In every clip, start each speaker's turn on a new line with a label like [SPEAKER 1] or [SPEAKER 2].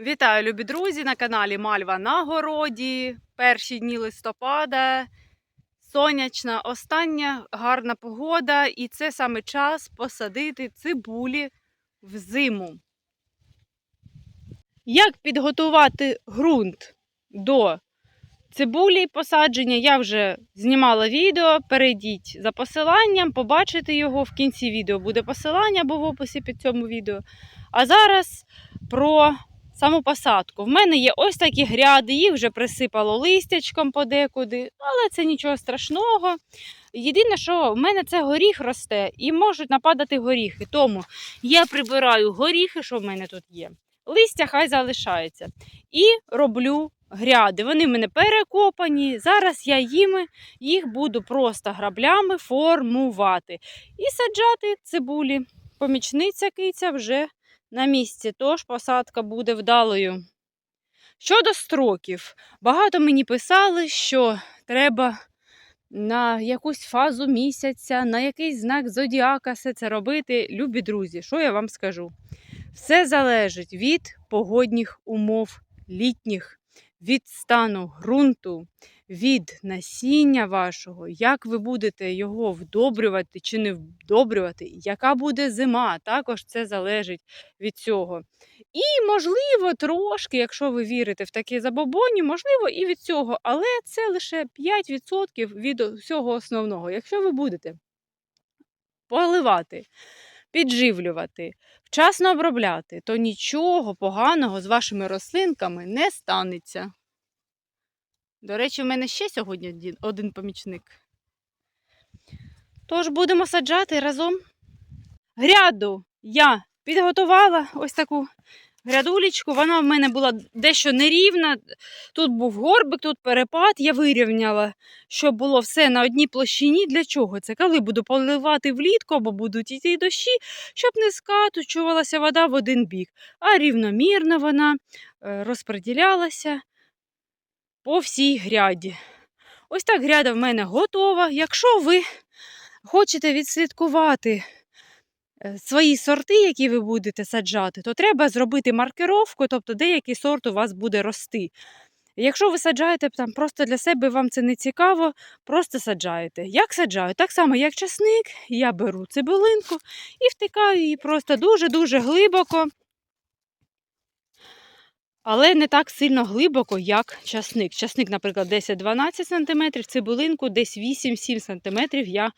[SPEAKER 1] Вітаю, любі друзі, на каналі Мальва на городі. Перші дні листопада. Сонячна, остання гарна погода, і це саме час посадити цибулі в зиму. Як підготувати ґрунт до цибулі посадження, я вже знімала відео. Перейдіть за посиланням, побачите його. В кінці відео буде посилання або в описі під цьому відео. А зараз про саму посадку. В мене є ось такі гряди, їх вже присипало листячком подекуди, але це нічого страшного. Єдине, що в мене це горіх росте і можуть нападати горіхи. Тому я прибираю горіхи, що в мене тут є. Листя хай залишається. І роблю гряди. Вони в мене перекопані. Зараз я їм їх буду просто граблями формувати. І саджати цибулі. Помічниця киця вже на місці, тож посадка буде вдалою. Щодо строків, багато мені писали, що треба на якусь фазу місяця, на якийсь знак зодіака все це робити. Любі друзі, що я вам скажу? Все залежить від погодних умов літніх, від стану ґрунту, від насіння вашого, як ви будете його вдобрювати чи не вдобрювати, яка буде зима, також це залежить від цього. І, можливо, трошки, якщо ви вірите в такі забобоні, можливо, і від цього, але це лише 5% від всього основного. Якщо ви будете поливати, підживлювати, вчасно обробляти, то нічого поганого з вашими рослинками не станеться. До речі, в мене ще сьогодні один- помічник. Тож будемо саджати разом. Гряду я підготувала ось таку грядулечку. Вона в мене була дещо нерівна. Тут був горбик, тут перепад. Я вирівняла, щоб було все на одній площині. Для чого це? Коли буду поливати влітку або будуть йти дощі, щоб не скатучувалася вода в один бік, а рівномірно вона е, розподілялася по всій гряді. Ось так гряда в мене готова. Якщо ви хочете відслідкувати свої сорти, які ви будете саджати, то треба зробити маркировку, тобто деякий сорт у вас буде рости. Якщо ви саджаєте там просто для себе, вам це не цікаво, просто саджаєте. Як саджаю? Так само, як часник, я беру цибулинку і втикаю її просто дуже-дуже глибоко але не так сильно глибоко, як часник. Часник, наприклад, 10-12 см, цибулинку десь 8-7 см я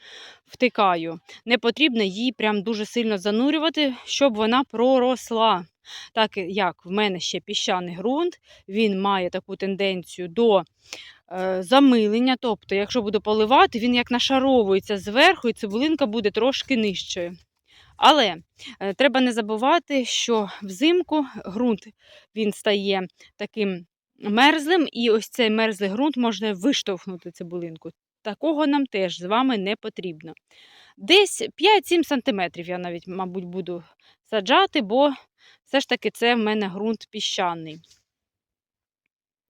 [SPEAKER 1] втикаю. Не потрібно її прям дуже сильно занурювати, щоб вона проросла. Так як в мене ще піщаний ґрунт, він має таку тенденцію до е, замилення. Тобто, якщо буду поливати, він як нашаровується зверху, і цибулинка буде трошки нижчою. Але е, треба не забувати, що взимку ґрунт він стає таким мерзлим, і ось цей мерзлий ґрунт може виштовхнути цибулинку. Такого нам теж з вами не потрібно. Десь 5-7 см я навіть, мабуть, буду саджати, бо все ж таки це в мене ґрунт піщаний.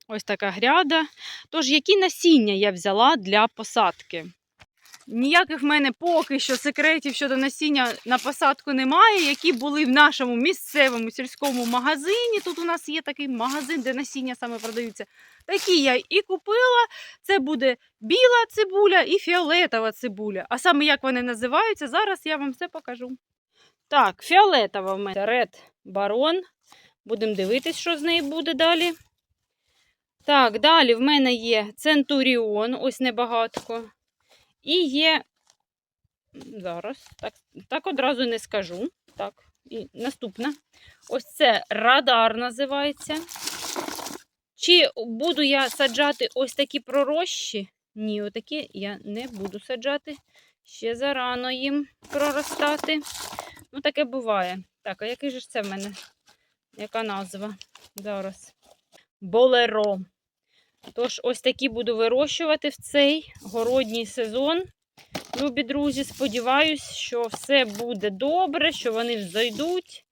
[SPEAKER 1] Ось така гряда. Тож, які насіння я взяла для посадки? Ніяких в мене поки що секретів щодо насіння на посадку немає, які були в нашому місцевому сільському магазині. Тут у нас є такий магазин, де насіння саме продаються. Такі я і купила. Це буде біла цибуля і фіолетова цибуля. А саме як вони називаються, зараз я вам все покажу. Так, фіолетова в мене Red Baron. Будемо дивитись, що з неї буде далі. Так, далі в мене є Центуріон, ось небагатко. І є. Зараз, так так одразу не скажу. Так, і наступна. Ось це радар називається. Чи буду я саджати ось такі пророщі? Ні, отакі я не буду саджати. Ще зарано їм проростати. Ну, таке буває. Так, а який же це в мене? Яка назва? Зараз. Болеро. Тож, ось такі буду вирощувати в цей городній сезон. Любі друзі, сподіваюсь, що все буде добре, що вони взойдуть.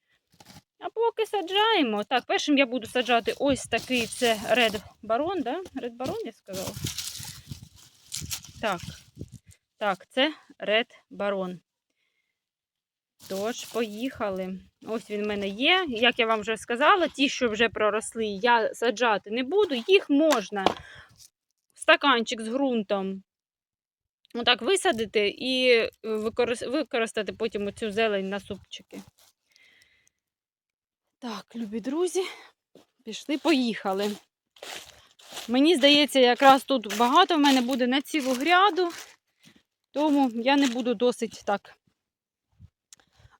[SPEAKER 1] А поки саджаємо. Так, першим я буду саджати ось такий це Red Baron, да? Red Baron, я сказала. Так, так, це Red Baron. Тож, поїхали. Ось він в мене є. Як я вам вже сказала, ті, що вже проросли, я саджати не буду. Їх можна в стаканчик з ґрунтом отак висадити і використати потім оцю зелень на супчики. Так, любі друзі, пішли, поїхали. Мені здається, якраз тут багато в мене буде на цілу гряду, тому я не буду досить так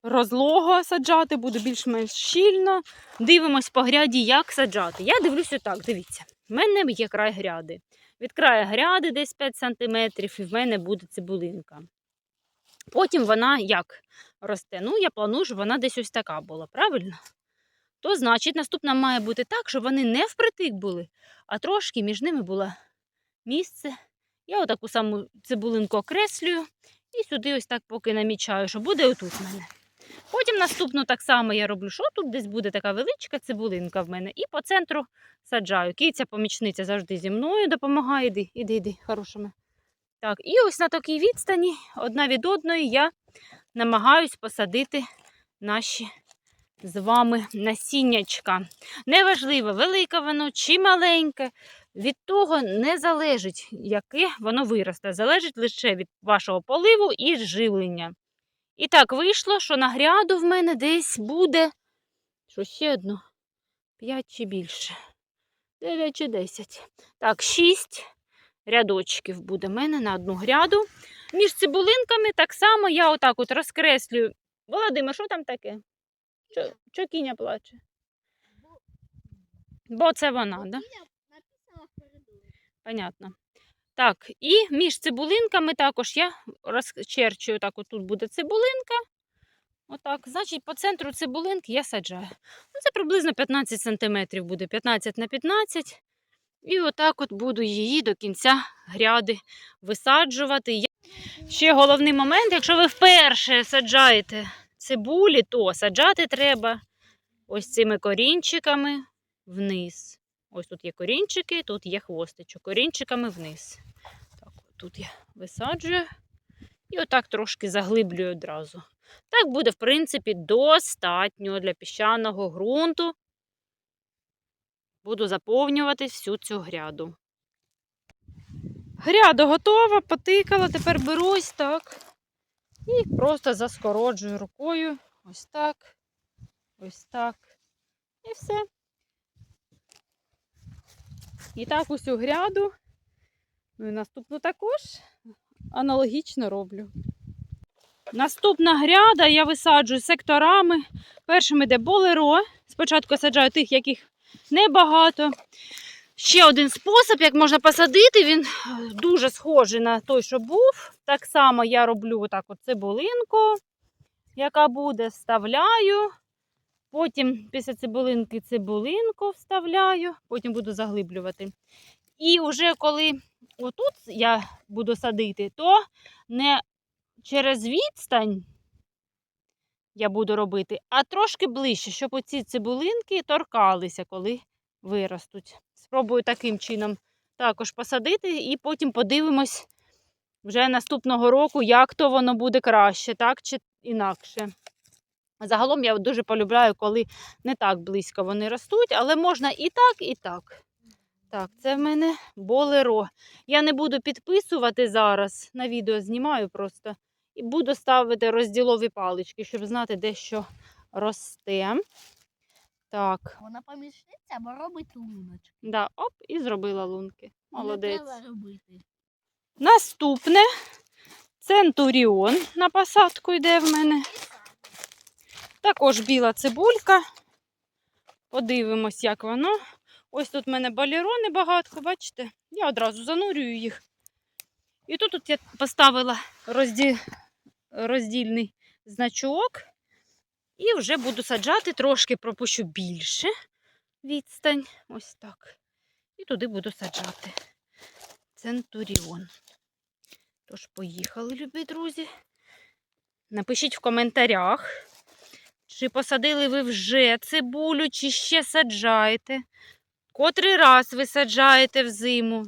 [SPEAKER 1] розлого саджати, буду більш-менш щільно. Дивимось по гряді, як саджати. Я дивлюся так, дивіться. В мене є край гряди. Від краю гряди десь 5 см, і в мене буде цибулинка. Потім вона як росте? Ну, я планую, щоб вона десь ось така була, правильно? То значить, наступна має бути так, щоб вони не впритик були, а трошки між ними було місце. Я отаку саму цибулинку окреслюю і сюди ось так поки намічаю, що буде отут в мене. Потім наступну так само я роблю, що тут десь буде така величка цибулинка в мене. І по центру саджаю. Киця помічниця завжди зі мною допомагає. Іди, іди, іди, хорошими. Так, і ось на такій відстані, одна від одної, я намагаюсь посадити наші з вами насіннячка. Неважливо, велике воно чи маленьке. Від того не залежить, яке воно виросте. Залежить лише від вашого поливу і живлення. І так вийшло, що на гряду в мене десь буде. Що ще одно? 5 чи більше. 9 чи 10. Так, 6 рядочків буде в мене на одну гряду. Між цибулинками так само я отак от розкреслюю. Володимир, що там таке? Чо, чо кіня плаче? Бо це вона, так? Да? Понятно. Так, і між цибулинками також я розчерчую, так от тут буде цибулинка. Отак, значить, по центру цибулинки я саджаю. Ну, це приблизно 15 см буде, 15 на 15 І отак от буду її до кінця гряди висаджувати. Ще головний момент, якщо ви вперше саджаєте цибулі, то саджати треба ось цими корінчиками вниз. Ось тут є корінчики, тут є хвостичок. Корінчиками вниз. Тут я висаджую і отак трошки заглиблюю одразу. Так буде, в принципі, достатньо для піщаного ґрунту. Буду заповнювати всю цю гряду. Гряда готова, потикала, тепер беру ось так. І просто заскороджую рукою. Ось так. Ось так. І все. І так усю гряду. Ну і наступну також аналогічно роблю. Наступна гряда я висаджую секторами. Першим іде болеро. Спочатку саджаю тих, яких небагато. Ще один спосіб, як можна посадити, він дуже схожий на той, що був. Так само я роблю отак от цибулинку, яка буде, вставляю. Потім після цибулинки цибулинку вставляю, потім буду заглиблювати. І вже коли отут я буду садити, то не через відстань я буду робити, а трошки ближче, щоб оці цибулинки торкалися, коли виростуть. Спробую таким чином також посадити, і потім подивимось вже наступного року, як то воно буде краще, так чи інакше. Загалом я дуже полюбляю, коли не так близько вони ростуть, але можна і так, і так. Так, це в мене болеро. Я не буду підписувати зараз, на відео знімаю просто. І буду ставити розділові палички, щоб знати, де що росте. Так,
[SPEAKER 2] Вона помічниця або робить луночки.
[SPEAKER 1] да, оп, і зробила лунки. Молодець.
[SPEAKER 2] треба робити.
[SPEAKER 1] Наступне центуріон на посадку йде в мене. Також біла цибулька. Подивимось, як воно. Ось тут в мене балерони багатко, бачите? Я одразу занурюю їх. І тут, тут я поставила розді... роздільний значок. І вже буду саджати, трошки пропущу більше відстань. Ось так. І туди буду саджати. Центуріон. Тож, поїхали, любі друзі. Напишіть в коментарях, чи посадили ви вже цибулю, чи ще саджаєте. Котрий раз ви саджаєте взиму.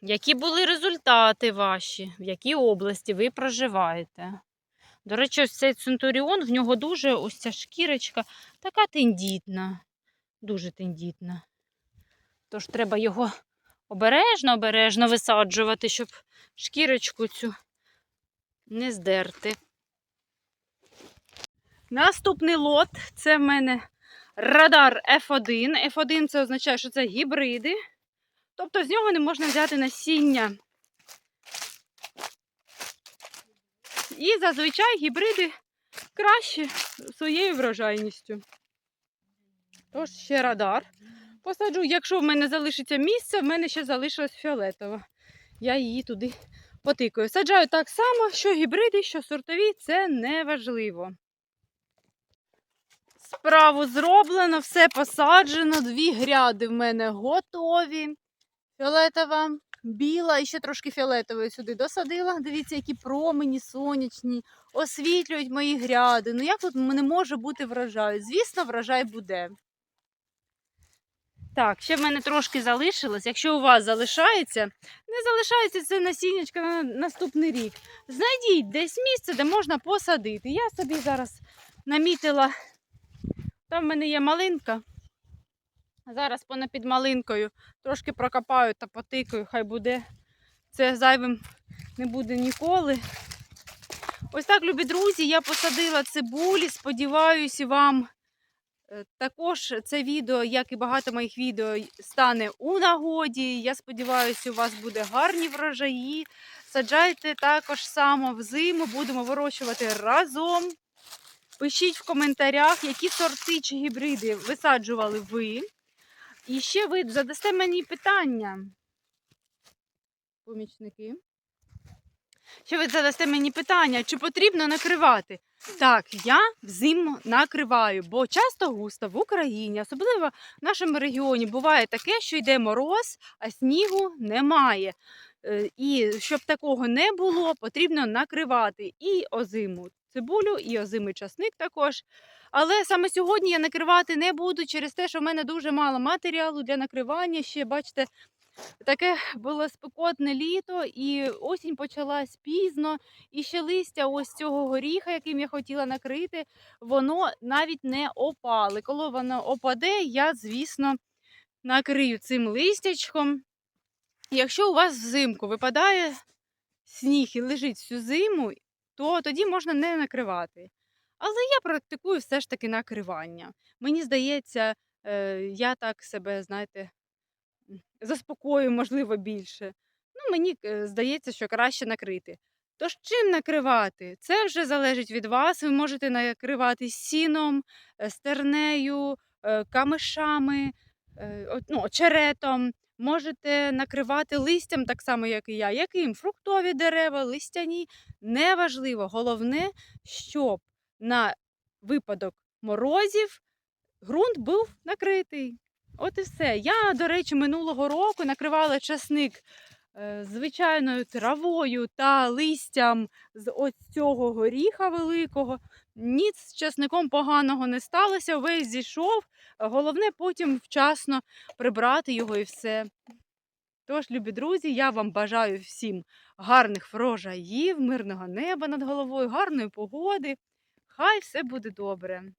[SPEAKER 1] Які були результати ваші, в якій області ви проживаєте? До речі, ось цей центуріон, в нього дуже ось ця шкірочка така тендітна, дуже тендітна. Тож треба його обережно, обережно висаджувати, щоб шкірочку цю не здерти. Наступний лот це в мене радар F1. F1 це означає, що це гібриди. Тобто з нього не можна взяти насіння. І зазвичай гібриди краще своєю врожайністю. Тож ще радар. Посаджу, якщо в мене залишиться місце, в мене ще залишилась фіолетова. Я її туди потикаю. Саджаю так само, що гібриди, що сортові, це не важливо. Справу зроблено, все посаджено, дві гряди в мене готові. Фіолетова, біла і ще трошки фіолетової сюди досадила. Дивіться, які промені сонячні, освітлюють мої гряди. Ну як тут не може бути врожаю? Звісно, врожай буде. Так, ще в мене трошки залишилось. Якщо у вас залишається, не залишається це насіннячка на наступний рік. Знайдіть десь місце, де можна посадити. Я собі зараз намітила, там в мене є малинка. Зараз понад малинкою трошки прокопаю та потикаю, хай буде. Це зайвим не буде ніколи. Ось так, любі друзі, я посадила цибулі. Сподіваюся, вам е, також це відео, як і багато моїх відео, стане у нагоді. Я сподіваюся, у вас буде гарні врожаї. Саджайте також само взиму, будемо вирощувати разом. Пишіть в коментарях, які сорти чи гібриди висаджували ви. І ще ви задасте мені питання. Помічники. Ще ви задасте мені питання, чи потрібно накривати? Так, я взиму накриваю, бо часто густо в Україні, особливо в нашому регіоні, буває таке, що йде мороз, а снігу немає. Е, І щоб такого не було, потрібно накривати і озиму цибулю, і озимий часник також. Але саме сьогодні я накривати не буду через те, що в мене дуже мало матеріалу для накривання. Ще бачите, таке було спекотне літо, і осінь почалась пізно. І ще листя ось цього горіха, яким я хотіла накрити, воно навіть не опали. Коли воно опаде, я, звісно, накрию цим листячком. Якщо у вас взимку випадає сніг і лежить всю зиму, то тоді можна не накривати. Але я практикую все ж таки накривання. Мені здається, е, я так себе, знаєте, заспокою, можливо, більше. Ну, мені е, здається, що краще накрити. Тож чим накривати? Це вже залежить від вас. Ви можете накривати сіном, е, стернею, камишами, ну, очеретом. Можете накривати листям так само, як і я. Яким? Фруктові дерева, листяні. Неважливо. Головне, щоб на випадок морозів ґрунт був накритий. От і все. Я, до речі, минулого року накривала часник е, звичайною травою та листям з ось цього горіха великого. Ніц з часником поганого не сталося, весь зійшов. Головне потім вчасно прибрати його і все. Тож, любі друзі, я вам бажаю всім гарних врожаїв, мирного неба над головою, гарної погоди. Хай все буде добре.